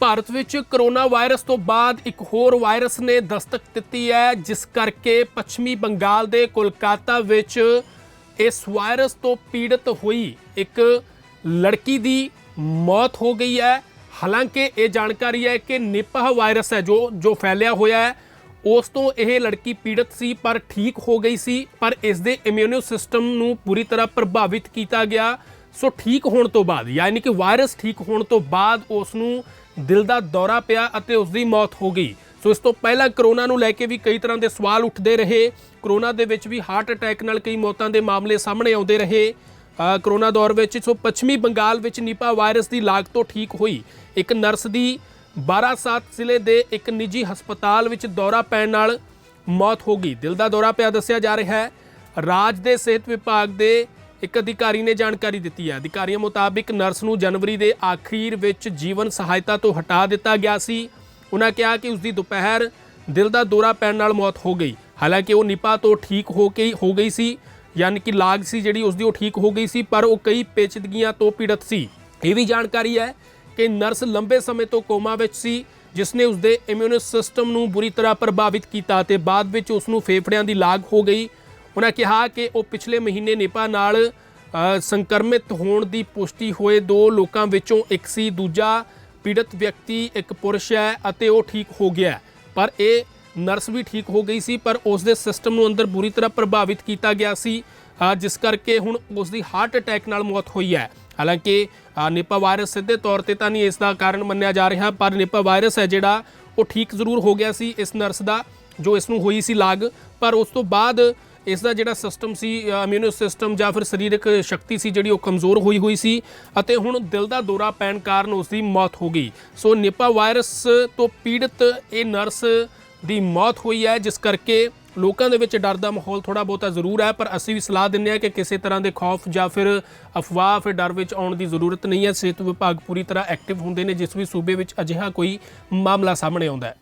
ਭਾਰਤ ਵਿੱਚ corona virus ਤੋਂ ਬਾਅਦ ਇੱਕ ਹੋਰ ਵਾਇਰਸ ਨੇ ਦਸਤਕ ਦਿੱਤੀ ਹੈ, ਜਿਸ ਕਰਕੇ ਪੱਛਮੀ ਬੰਗਾਲ ਦੇ ਕੋਲਕਾਤਾ ਵਿੱਚ ਇਸ ਵਾਇਰਸ ਤੋਂ ਪੀੜਤ ਹੋਈ ਇੱਕ ਲੜਕੀ ਦੀ ਮੌਤ ਹੋ ਗਈ ਹੈ। ਹਾਲਾਂਕਿ ਇਹ ਜਾਣਕਾਰੀ ਹੈ ਕਿ ਨਿਪਾਹ ਵਾਇਰਸ ਹੈ ਜੋ ਜੋ ਫੈਲਿਆ ਹੋਇਆ ਹੈ। ਉਸ ਤੋਂ ਇਹ ਲੜਕੀ ਪੀੜਤ ਸੀ, ਪਰ ਠੀਕ ਹੋ ਗਈ ਸੀ, ਪਰ ਇਸ ਦੇ ਇਮਿਊਨੋ ਸਿਸਟਮ ਨੂੰ ਪੂਰੀ ਤਰ੍ਹਾਂ ਪ੍ਰਭਾਵਿਤ ਕੀਤਾ ਗਿਆ। ਸੋ ਠੀਕ ਹੋਣ ਤੋਂ ਬਾਅਦ, ਯਾਨੀ ਕਿ ਵਾਇਰਸ ਠੀਕ ਹੋਣ ਤੋਂ ਬਾਅਦ ਉਸ ਨੂੰ ਦਿਲ ਦਾ ਦੌਰਾ ਪਿਆ ਅਤੇ ਉਸ ਦੀ ਮੌਤ ਹੋ ਗਈ। ਸੋ ਇਸ ਤੋਂ ਪਹਿਲਾਂ ਕਰੋਨਾ ਨੂੰ ਲੈ ਕੇ ਵੀ ਕਈ ਤਰ੍ਹਾਂ ਦੇ ਸਵਾਲ ਉੱਠਦੇ ਰਹੇ। ਕਰੋਨਾ ਦੇ ਵਿੱਚ ਵੀ ਹਾਰਟ ਅਟੈਕ ਨਾਲ ਕਈ ਮੌਤਾਂ ਦੇ ਮਾਮਲੇ ਸਾਹਮਣੇ ਆਉਂਦੇ ਰਹੇ। ਕਰੋਨਾ ਦੌਰ ਵਿੱਚ ਸੋ ਪੱਛਮੀ ਬੰਗਾਲ ਵਿੱਚ ਨੀਪਾ ਵਾਇਰਸ ਦੀ ਲਾਗ ਤੋਂ ਠੀਕ ਹੋਈ। ਇੱਕ ਨਰਸ ਦੀ ਬਾਰਾਸਾਤ ਜ਼ਿਲ੍ਹੇ ਦੇ ਇੱਕ ਨਿੱਜੀ ਹਸਪਤਾਲ ਵਿੱਚ ਦੌਰਾ ਪੈਣ ਨਾਲ ਮੌਤ ਹੋ ਗਈ। ਦਿਲ ਦਾ ਦੌਰਾ ਪਿਆ ਦੱਸਿਆ ਜਾ ਰਿਹਾ ਹੈ। ਰਾਜ ਦੇ ਸਿਹਤ ਵਿਭਾਗ ਦੇ ਇੱਕ ਅਧਿਕਾਰੀ ਨੇ ਜਾਣਕਾਰੀ ਦਿੱਤੀ ਹੈ। ਅਧਿਕਾਰੀਆਂ ਮੁਤਾਬਿਕ ਨਰਸ ਨੂੰ ਜਨਵਰੀ ਦੇ ਆਖੀਰ ਵਿੱਚ ਜੀਵਨ ਸਹਾਇਤਾ ਤੋਂ ਹਟਾ ਦਿੱਤਾ ਗਿਆ ਸੀ। ਉਹਨਾਂ ਕਿਹਾ ਕਿ ਉਸ ਦੀ ਦੁਪਹਿਰ ਦਿਲ ਦਾ ਦੌਰਾ ਪੈਣ ਨਾਲ ਮੌਤ ਹੋ ਗਈ। ਹਾਲਾਂਕਿ ਉਹ ਨਿਪਾ ਤੋਂ ਠੀਕ ਹੋ ਕੇ ਹੋ ਗਈ ਸੀ, ਯਾਨੀ ਕਿ ਲਾਗ ਸੀ ਜਿਹੜੀ ਉਸ ਦੀ ਉਹ ਠੀਕ ਹੋ ਗਈ ਸੀ, ਪਰ ਉਹ ਕਈ ਪੇਚੀਦਗੀਆਂ ਤੋਂ ਪੀੜਤ ਸੀ। ਇਹ ਵੀ ਜਾਣਕਾਰੀ ਹੈ ਕਿ ਨਰਸ ਲੰਬੇ ਸਮੇਂ ਤੋਂ ਕੋਮਾ ਵਿੱਚ ਸੀ, ਜਿਸ ਨੇ ਉਸ ਦੇ ਇਮਿਊਨ ਸਿਸਟਮ ਨੂੰ ਬੁਰੀ ਤਰ੍ਹਾਂ ਪ੍ਰਭਾਵਿਤ ਕੀਤਾ ਤੇ ਬਾਅਦ ਵਿੱਚ ਉਸ ਨੂੰ ਫੇਫੜਿਆਂ ਦੀ ਲਾਗ ਹੋ ਗਈ। ਉਹਨਾਂ ਕਿਹਾ ਕਿ ਉਹ ਪਿਛਲੇ ਮਹੀਨੇ ਨਿਪਾ ਨਾਲ ਸੰਕਰਮਿਤ ਹੋਣ ਦੀ ਪੁਸ਼ਟੀ ਹੋਏ ਦੋ ਲੋਕਾਂ ਵਿੱਚੋਂ ਇੱਕ ਸੀ ਦੂਜਾ ਪੀੜਤ ਵਿਅਕਤੀ ਇੱਕ ਪੁਰਸ਼ ਹੈ ਅਤੇ ਉਹ ਠੀਕ ਹੋ ਗਿਆ ਪਰ ਇਹ ਨਰਸ ਵੀ ਠੀਕ ਹੋ ਗਈ ਸੀ ਪਰ ਉਸ ਦੇ ਸਿਸਟਮ ਨੂੰ ਅੰਦਰ ਬੁਰੀ ਤਰ੍ਹਾਂ ਪ੍ਰਭਾਵਿਤ ਕੀਤਾ ਗਿਆ ਸੀ ਜਿਸ ਕਰਕੇ ਹੁਣ ਉਸ ਦੀ ਹਾਰਟ ਅਟੈਕ ਨਾਲ ਮੌਤ ਹੋਈ ਹੈ। ਹਾਲਾਂਕਿ ਅ, ਨਿਪਾ ਵਾਇਰਸ ਸਿੱਧੇ ਤੌਰ ਤੇ ਤਾਂ ਨਹੀਂ ਇਸ ਦਾ ਕਾਰਨ ਮੰਨਿਆ ਜਾ ਰਿਹਾ ਪਰ ਨਿਪਾ ਵਾਇਰਸ ਹੈ ਜਿਹੜਾ ਉਹ ਠੀਕ ਜ਼ਰੂਰ ਹੋ ਗਿਆ ਸੀ ਇਸ ਨਰਸ ਦਾ ਜੋ ਇਸ ਨੂੰ ਹੋਈ ਸੀ ਲਾਗ ਪਰ ਉਸ ਤੋਂ ਬਾਅਦ ਇਸ ਦਾ ਜਿਹੜਾ ਸਿਸਟਮ ਸੀ ਇਮਿਊਨੋ ਸਿਸਟਮ ਜਾਂ ਫਿਰ ਸਰੀਰਕ ਸ਼ਕਤੀ ਸੀ ਜਿਹੜੀ ਉਹ ਕਮਜ਼ੋਰ ਹੋਈ ਹੋਈ ਸੀ ਅਤੇ ਹੁਣ ਦਿਲ ਦਾ ਦੌਰਾ ਪੈਣ ਕਾਰਨ ਉਸ ਦੀ ਮੌਤ ਹੋ ਗਈ। ਸੋ ਨਿਪਾ ਵਾਇਰਸ ਤੋਂ ਪੀੜਤ ਇਹ ਨਰਸ ਦੀ ਮੌਤ ਹੋਈ ਹੈ, ਜਿਸ ਕਰਕੇ ਲੋਕਾਂ ਦੇ ਵਿੱਚ ਡਰ ਦਾ ਮਾਹੌਲ ਥੋੜਾ ਬਹੁਤਾ ਜ਼ਰੂਰ ਹੈ, ਪਰ ਅਸੀਂ ਵੀ ਸਲਾਹ ਦਿੰਦੇ ਹਾਂ ਕਿ ਕਿਸੇ ਤਰ੍ਹਾਂ ਦੇ ਖੌਫ ਜਾਂ ਫਿਰ ਅਫਵਾਹ, ਫਿਰ ਡਰ ਵਿੱਚ ਆਉਣ ਦੀ ਜ਼ਰੂਰਤ ਨਹੀਂ ਹੈ। ਸਿਹਤ ਵਿਭਾਗ ਪੂਰੀ ਤਰ੍ਹਾਂ ਐਕਟਿਵ ਹੁੰਦੇ ਨੇ, ਜਿਸ ਵੀ ਸੂਬੇ ਵਿੱਚ ਅਜਿਹਾ ਕੋਈ ਮਾਮਲਾ ਸਾਹਮਣੇ ਆਉਂਦਾ ਹੈ।